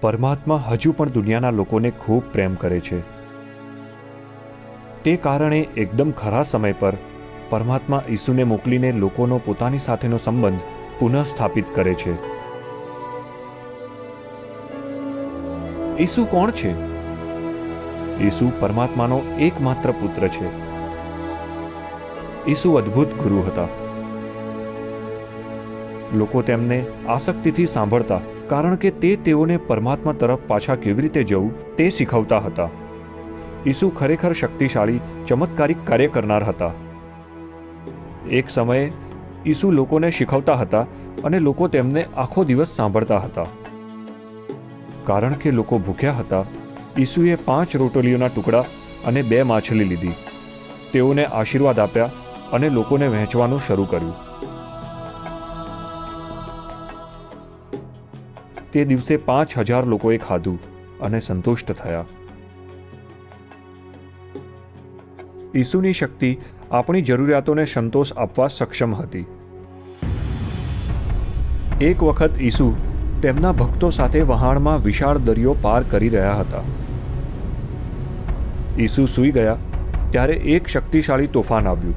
પરમાત્મા હજુ પણ દુનિયાના લોકોને ખૂબ પ્રેમ કરે છે. તે કારણે એકદમ ખરા સમય પર પરમાત્મા ઈસુને મોકલીને લોકોનો પોતાની સાથેનો સંબંધ પુનઃ સ્થાપિત કરે છે. ઈસુ કોણ છે? ઈસુ પરમાત્માનો એકમાત્ર પુત્ર છે. ઈસુ અદ્ભુત ગુરુ હતા. લોકો તેમને આસક્તિથી સાંભળતા કારણ કે તે તેઓને પરમાત્મા તરફ પાછા કેવી રીતે જવું તે શીખવતા હતા. ઈસુ ખરેખર શક્તિશાળી, ચમત્કારિક કાર્ય કરનાર હતા. એક સમયે, ઈસુ લોકોને શીખવતા હતા અને લોકો તેમને આખો દિવસ સાંભળતા હતા. કારણ કે લોકો ભૂખ્યા હતા, ઈસુએ પાંચ રોટલીઓના ટુકડા અને બે માછલી લીધી. તેઓને આશીર્વાદ આપ્યા અને લોકોને વહેંચવાનું શરૂ કર્યું. તે દિવસે પાંચ હજાર લોકોએ ખાધું અને સંતુષ્ટ થયા. ઈસુની શક્તિ આપણી જરૂરિયાતોને સંતોષ આપવા સક્ષમ હતી. એક વખત ઈસુ તેમના ભક્તો સાથે વહાણમાં વિશાળ દરિયો પાર કરી રહ્યા હતા. ઈસુ સૂઈ ગયા ત્યારે એક શક્તિશાળી તોફાન આવ્યું.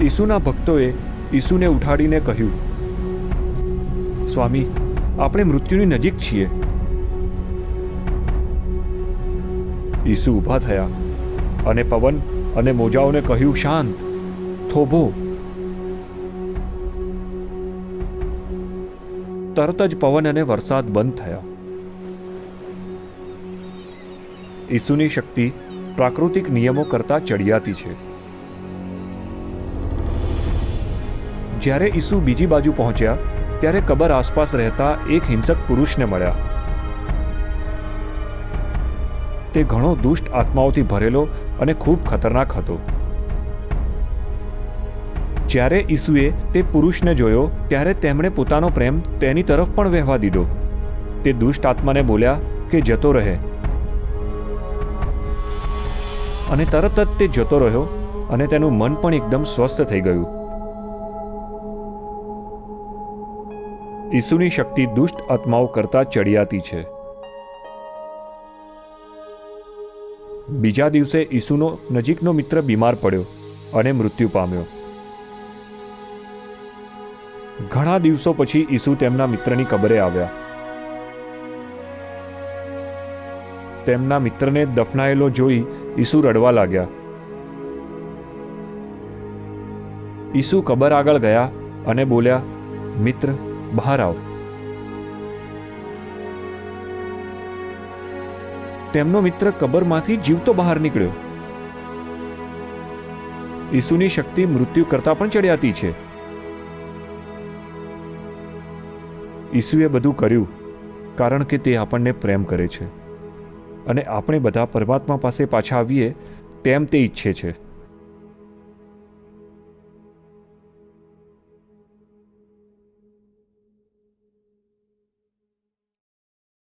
ઈસુના ભક્તોએ ઈસુને ઉઠાડીને કહ્યું સ્વામી, આપણે મૃત્યુની નજીક છીએ. ઈસુ ઊભા થયા અને પવન અને મોજાઓને કહ્યું, શાંત, થોભો. તરત જ પવન અને વરસાદ બંધ થયા. ઈસુની શક્તિ પ્રાકૃતિક નિયમો કરતા ચડિયાતી છે. જ્યારે ઈસુ બીજી બાજુ પહોંચ્યા ત્યારે કબર આસપાસ રહેતા એક હિંસક પુરુષને મળ્યા. તે ઘણો દુષ્ટ આત્માઓથી ભરેલો અને ખૂબ ખતરનાક હતો. જ્યારે ઈસુએ તે પુરુષને જોયો, ત્યારે તેમણે પોતાનો પ્રેમ તેની તરફ પણ વહેવા દીધો. તે દુષ્ટ આત્માને બોલ્યા કે જતો રહે. અને તરત જ તે જતો રહ્યો અને તેનું મન પણ એકદમ સ્વસ્થ થઈ ગયું. ઈસુની શક્તિ દુષ્ટ આત્માઓ કરતા ચડિયાતી છે. બીજા દિવસે ઈસુનો નજીકનો મિત્ર બીમાર પડ્યો અને મૃત્યુ પામ્યો. ઘણા દિવસો પછી ઈસુ તેમના મિત્રની કબરે આવ્યા. તેમના મિત્રને દફનાયેલો જોઈ ઈસુ રડવા લાગ્યા. ઈસુ કબર આગળ ગયા અને બોલ્યા, મિત્ર બહાર આવો. તેમનો મિત્ર કબરમાંથી જીવતો બહાર નીકળ્યો. ઈસુની શક્તિ મૃત્યુ કરતા પણ ચડિયાતી છે. ઈસુએ બધું કર્યું કારણ કે તે આપણને પ્રેમ કરે છે. અને આપણે બધા પરમાત્મા પાસે પાછા આવીએ તેમ તે ઈચ્છે છે.